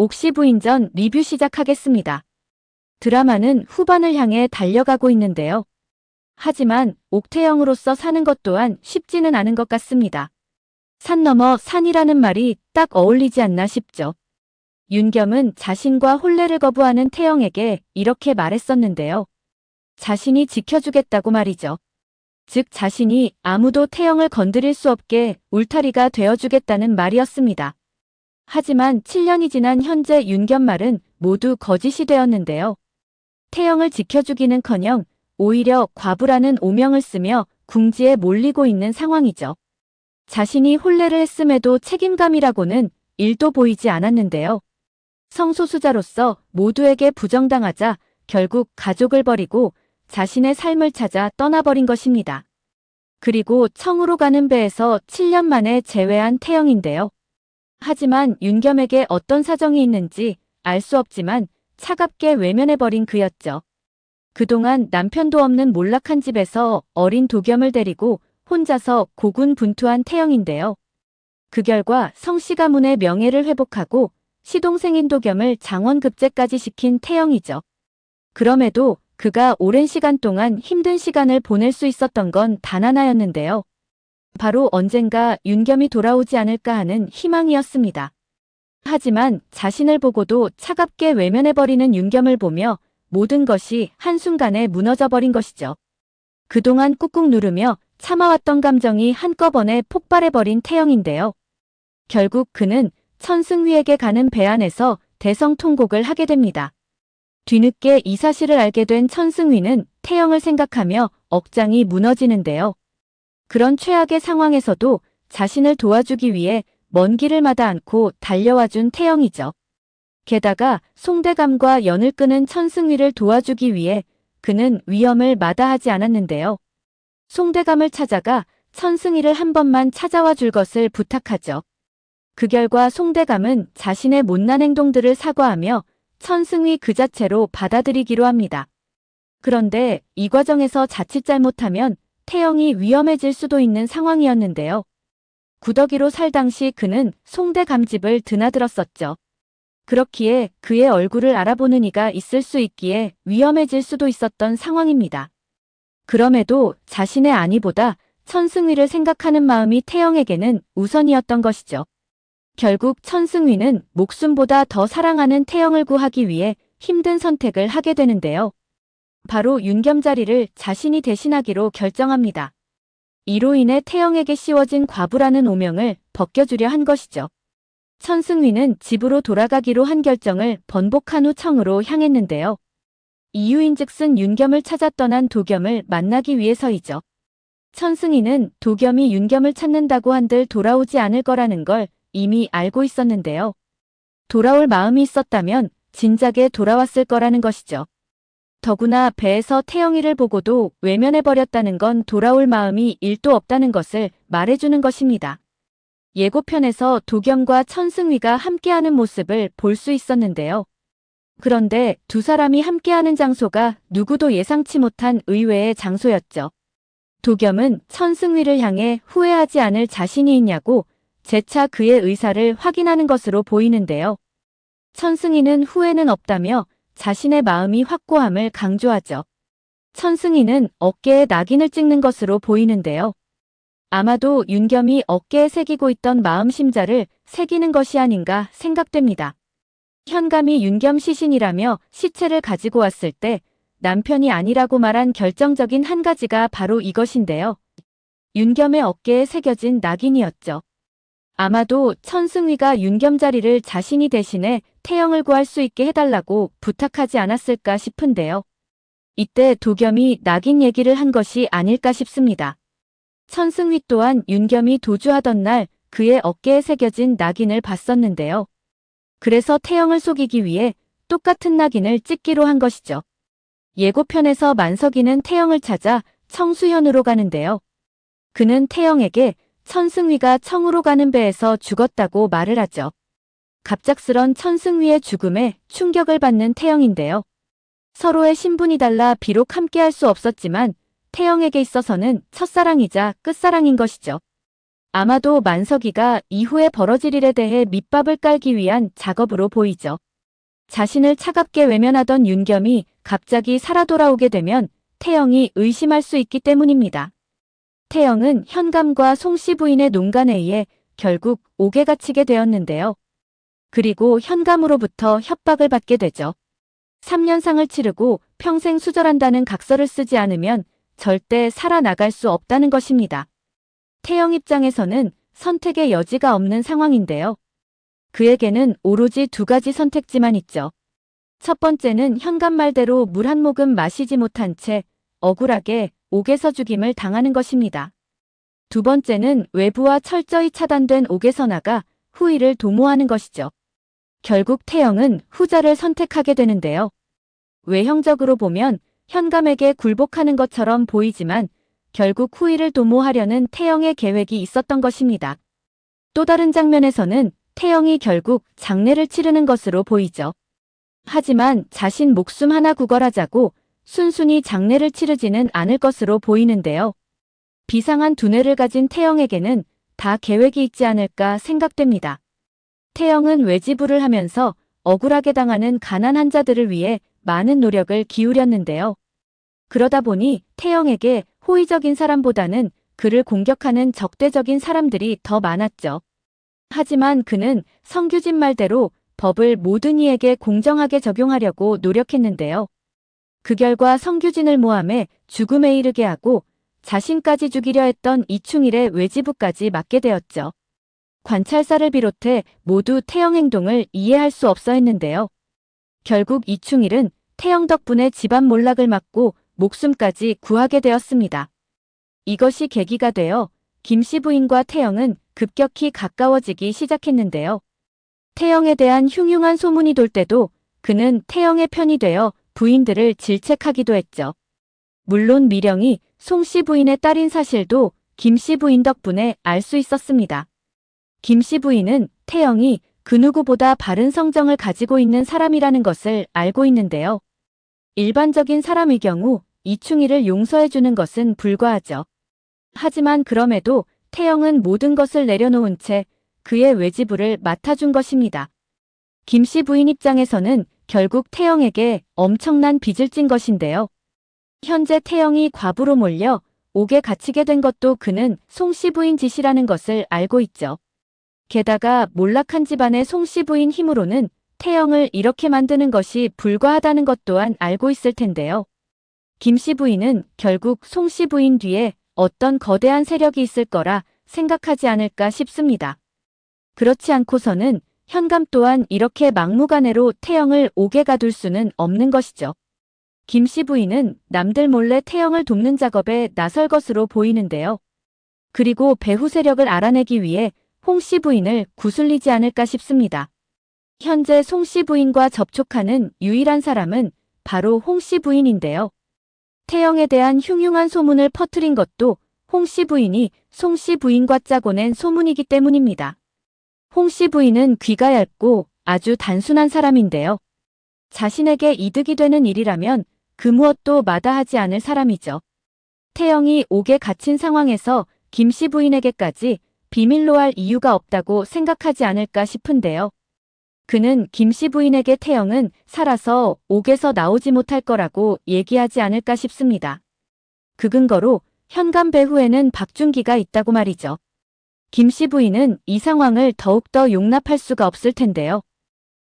옥시 부인전 리뷰 시작하겠습니다. 드라마는 후반을 향해 달려가고 있는데요. 하지만 옥태영으로서 사는 것 또한 쉽지는 않은 것 같습니다. 산 넘어 산이라는 말이 딱 어울리지 않나 싶죠. 윤겸은 자신과 혼례를 거부하는 태영에게 이렇게 말했었는데요. 자신이 지켜주겠다고 말이죠. 즉 자신이 아무도 태영을 건드릴 수 없게 울타리가 되어주겠다는 말이었습니다. 하지만 7년이 지난 현재 윤겸 말은 모두 거짓이 되었는데요. 태영을 지켜주기는커녕 오히려 과부라는 오명을 쓰며 궁지에 몰리고 있는 상황이죠. 자신이 혼례를 했음에도 책임감이라고는 일도 보이지 않았는데요. 성소수자로서 모두에게 부정당하자 결국 가족을 버리고 자신의 삶을 찾아 떠나버린 것입니다. 그리고 청으로 가는 배에서 7년 만에 재회한 태영인데요. 하지만 윤겸에게 어떤 사정이 있는지 알 수 없지만 차갑게 외면해버린 그였죠. 그동안 남편도 없는 몰락한 집에서 어린 도겸을 데리고 혼자서 고군분투한 태영인데요. 그 결과 성씨 가문의 명예를 회복하고 시동생인 도겸을 장원급제까지 시킨 태영이죠. 그럼에도 그가 오랜 시간 동안 힘든 시간을 보낼 수 있었던 건 단 하나였는데요. 바로 언젠가 윤겸이 돌아오지 않을까 하는 희망이었습니다. 하지만 자신을 보고도 차갑게 외면해버리는 윤겸을 보며 모든 것이 한순간에 무너져버린 것이죠. 그동안 꾹꾹 누르며 참아왔던 감정이 한꺼번에 폭발해버린 태영인데요. 결국 그는 천승휘에게 가는 배 안에서 대성통곡을 하게 됩니다. 뒤늦게 이 사실을 알게 된 천승휘는 태영을 생각하며 억장이 무너지는데요. 그런 최악의 상황에서도 자신을 도와주기 위해 먼 길을 마다 않고 달려와준 태영이죠. 게다가 송대감과 연을 끄는 천승휘를 도와주기 위해 그는 위험을 마다하지 않았는데요. 송대감을 찾아가 천승휘를 한 번만 찾아와 줄 것을 부탁하죠. 그 결과 송대감은 자신의 못난 행동들을 사과하며 천승휘 그 자체로 받아들이기로 합니다. 그런데 이 과정에서 자칫 잘못하면 태영이 위험해질 수도 있는 상황이었는데요. 구더기로 살 당시 그는 송대 감집을 드나들었었죠. 그렇기에 그의 얼굴을 알아보는 이가 있을 수 있기에 위험해질 수도 있었던 상황입니다. 그럼에도 자신의 안위보다 천승휘를 생각하는 마음이 태영에게는 우선이었던 것이죠. 결국 천승휘는 목숨보다 더 사랑하는 태영을 구하기 위해 힘든 선택을 하게 되는데요. 바로 윤겸 자리를 자신이 대신하기로 결정합니다. 이로 인해 태영에게 씌워진 과부라는 오명을 벗겨주려 한 것이죠. 천승휘는 집으로 돌아가기로 한 결정을 번복한 후 청으로 향했는데요. 이유인즉슨 윤겸을 찾아 떠난 도겸을 만나기 위해서이죠. 천승희는 도겸이 윤겸을 찾는다고 한들 돌아오지 않을 거라는 걸 이미 알고 있었는데요. 돌아올 마음이 있었다면 진작에 돌아왔을 거라는 것이죠. 더구나 배에서 태영이를 보고도 외면해버렸다는 건 돌아올 마음이 일도 없다는 것을 말해주는 것입니다. 예고편에서 도겸과 천승휘가 함께하는 모습을 볼 수 있었는데요. 그런데 두 사람이 함께하는 장소가 누구도 예상치 못한 의외의 장소였죠. 도겸은 천승휘를 향해 후회하지 않을 자신이 있냐고 재차 그의 의사를 확인하는 것으로 보이는데요. 천승희는 후회는 없다며 자신의 마음이 확고함을 강조하죠. 천승희는 어깨에 낙인을 찍는 것으로 보이는데요. 아마도 윤겸이 어깨에 새기고 있던 마음 심자를 새기는 것이 아닌가 생각됩니다. 현감이 윤겸 시신이라며 시체를 가지고 왔을 때 남편이 아니라고 말한 결정적인 한 가지가 바로 이것인데요. 윤겸의 어깨에 새겨진 낙인이었죠. 아마도 천승휘가 윤겸 자리를 자신이 대신해 태영을 구할 수 있게 해달라고 부탁하지 않았을까 싶은데요. 이때 도겸이 낙인 얘기를 한 것이 아닐까 싶습니다. 천승휘 또한 윤겸이 도주하던 날 그의 어깨에 새겨진 낙인을 봤었는데요. 그래서 태영을 속이기 위해 똑같은 낙인을 찍기로 한 것이죠. 예고편에서 만석이는 태영을 찾아 청수현으로 가는데요. 그는 태영에게 천승휘가 청으로 가는 배에서 죽었다고 말을 하죠. 갑작스런 천승휘의 죽음에 충격을 받는 태영인데요. 서로의 신분이 달라 비록 함께할 수 없었지만 태영에게 있어서는 첫사랑이자 끝사랑인 것이죠. 아마도 만석이가 이후에 벌어질 일에 대해 밑밥을 깔기 위한 작업으로 보이죠. 자신을 차갑게 외면하던 윤겸이 갑자기 살아 돌아오게 되면 태영이 의심할 수 있기 때문입니다. 태영은 현감과 송씨 부인의 농간에 의해 결국 옥에 갇히게 되었는데요. 그리고 현감으로부터 협박을 받게 되죠. 3년상을 치르고 평생 수절한다는 각서를 쓰지 않으면 절대 살아나갈 수 없다는 것입니다. 태영 입장에서는 선택의 여지가 없는 상황인데요. 그에게는 오로지 두 가지 선택지만 있죠. 첫 번째는 현관 말대로 물 한 모금 마시지 못한 채 억울하게 옥에서 죽임을 당하는 것입니다. 두 번째는 외부와 철저히 차단된 옥에서 나가 후위를 도모하는 것이죠. 결국 태영은 후자를 선택하게 되는데요. 외형적으로 보면 현감에게 굴복하는 것처럼 보이지만 결국 후위를 도모하려는 태영의 계획이 있었던 것입니다. 또 다른 장면에서는 태영이 결국 장례를 치르는 것으로 보이죠. 하지만 자신 목숨 하나 구걸하자고 순순히 장례를 치르지는 않을 것으로 보이는데요. 비상한 두뇌를 가진 태영에게는 다 계획이 있지 않을까 생각됩니다. 태영은 외지부를 하면서 억울하게 당하는 가난한 자들을 위해 많은 노력을 기울였는데요. 그러다 보니 태영에게 호의적인 사람보다는 그를 공격하는 적대적인 사람들이 더 많았죠. 하지만 그는 성규진 말대로 법을 모든 이에게 공정하게 적용하려고 노력했는데요. 그 결과 성규진을 모함해 죽음에 이르게 하고 자신까지 죽이려 했던 이충일의 외지부까지 맡게 되었죠. 관찰사를 비롯해 모두 태영 행동을 이해할 수 없어 했는데요. 결국 이충일은 태영 덕분에 집안 몰락을 막고 목숨까지 구하게 되었습니다. 이것이 계기가 되어 김씨 부인과 태영은 급격히 가까워지기 시작했는데요. 태영에 대한 흉흉한 소문이 돌 때도 그는 태영의 편이 되어 부인들을 질책하기도 했죠. 물론 미령이 송 씨 부인의 딸인 사실도 김 씨 부인 덕분에 알 수 있었습니다. 김 씨 부인은 태영이 그 누구보다 바른 성정을 가지고 있는 사람이라는 것을 알고 있는데요. 일반적인 사람의 경우 이충이를 용서해주는 것은 불과하죠. 하지만 그럼에도 태영은 모든 것을 내려놓은 채 그의 외지부를 맡아준 것입니다. 김 씨 부인 입장에서는 결국 태영에게 엄청난 빚을 진 것인데요. 현재 태영이 과부로 몰려 옥에 갇히게 된 것도 그는 송씨 부인 짓이라는 것을 알고 있죠. 게다가 몰락한 집안의 송씨 부인 힘으로는 태영을 이렇게 만드는 것이 불과하다는 것 또한 알고 있을 텐데요. 김씨 부인은 결국 송씨 부인 뒤에 어떤 거대한 세력이 있을 거라 생각하지 않을까 싶습니다. 그렇지 않고서는 현감 또한 이렇게 막무가내로 태영을 옥에 가둘 수는 없는 것이죠. 김씨 부인은 남들 몰래 태영을 돕는 작업에 나설 것으로 보이는데요. 그리고 배후 세력을 알아내기 위해 홍씨 부인을 구슬리지 않을까 싶습니다. 현재 송씨 부인과 접촉하는 유일한 사람은 바로 홍씨 부인인데요. 태영에 대한 흉흉한 소문을 퍼뜨린 것도 홍씨 부인이 송씨 부인과 짜고 낸 소문이기 때문입니다. 홍씨 부인은 귀가 얇고 아주 단순한 사람인데요. 자신에게 이득이 되는 일이라면 그 무엇도 마다하지 않을 사람이죠. 태영이 옥에 갇힌 상황에서 김씨 부인에게까지 비밀로 할 이유가 없다고 생각하지 않을까 싶은데요. 그는 김씨 부인에게 태영은 살아서 옥에서 나오지 못할 거라고 얘기하지 않을까 싶습니다. 그 근거로 현감 배후에는 박준기가 있다고 말이죠. 김씨 부인은 이 상황을 더욱더 용납할 수가 없을 텐데요.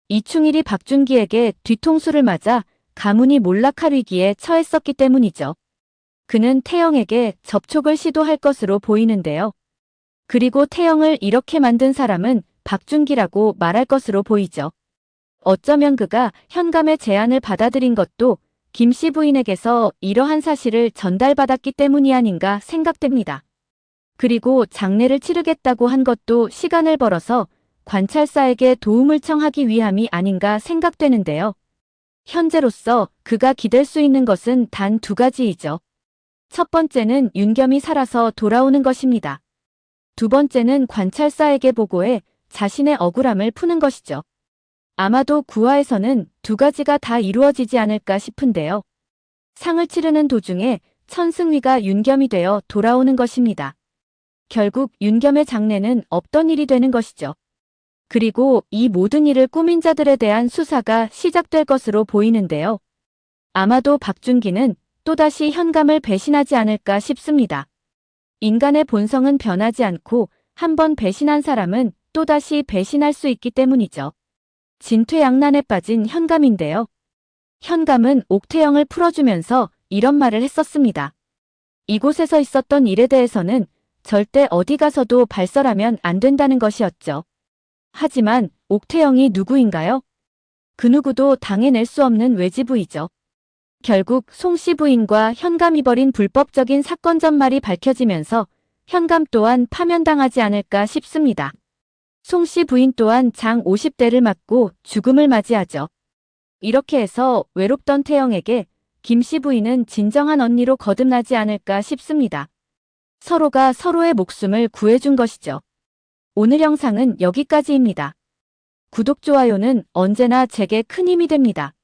이충일이 박준기에게 뒤통수를 맞아 가문이 몰락할 위기에 처했었기 때문이죠. 그는 태영에게 접촉을 시도할 것으로 보이는데요. 그리고 태영을 이렇게 만든 사람은 박준기라고 말할 것으로 보이죠. 어쩌면 그가 현감의 제안을 받아들인 것도 김 씨 부인에게서 이러한 사실을 전달받았기 때문이 아닌가 생각됩니다. 그리고 장례를 치르겠다고 한 것도 시간을 벌어서 관찰사에게 도움을 청하기 위함이 아닌가 생각되는데요. 현재로서 그가 기댈 수 있는 것은 단 두 가지이죠. 첫 번째는 윤겸이 살아서 돌아오는 것입니다. 두 번째는 관찰사에게 보고해 자신의 억울함을 푸는 것이죠. 아마도 구화에서는 두 가지가 다 이루어지지 않을까 싶은데요. 상을 치르는 도중에 천승위가 윤겸이 되어 돌아오는 것입니다. 결국 윤겸의 장래는 없던 일이 되는 것이죠. 그리고 이 모든 일을 꾸민 자들에 대한 수사가 시작될 것으로 보이는데요. 아마도 박준기는 또다시 현감을 배신하지 않을까 싶습니다. 인간의 본성은 변하지 않고 한번 배신한 사람은 또다시 배신할 수 있기 때문이죠. 진퇴양난에 빠진 현감인데요. 현감은 옥태영을 풀어주면서 이런 말을 했었습니다. 이곳에서 있었던 일에 대해서는 절대 어디 가서도 발설하면 안 된다는 것이었죠. 하지만 옥태영이 누구인가요? 그 누구도 당해낼 수 없는 외지부이죠. 결국 송씨 부인과 현감이 벌인 불법적인 사건 전말이 밝혀지면서 현감 또한 파면당하지 않을까 싶습니다. 송씨 부인 또한 장 50대를 맞고 죽음을 맞이하죠. 이렇게 해서 외롭던 태영에게 김씨 부인은 진정한 언니로 거듭나지 않을까 싶습니다. 서로가 서로의 목숨을 구해준 것이죠. 오늘 영상은 여기까지입니다. 구독, 좋아요는 언제나 제게 큰 힘이 됩니다.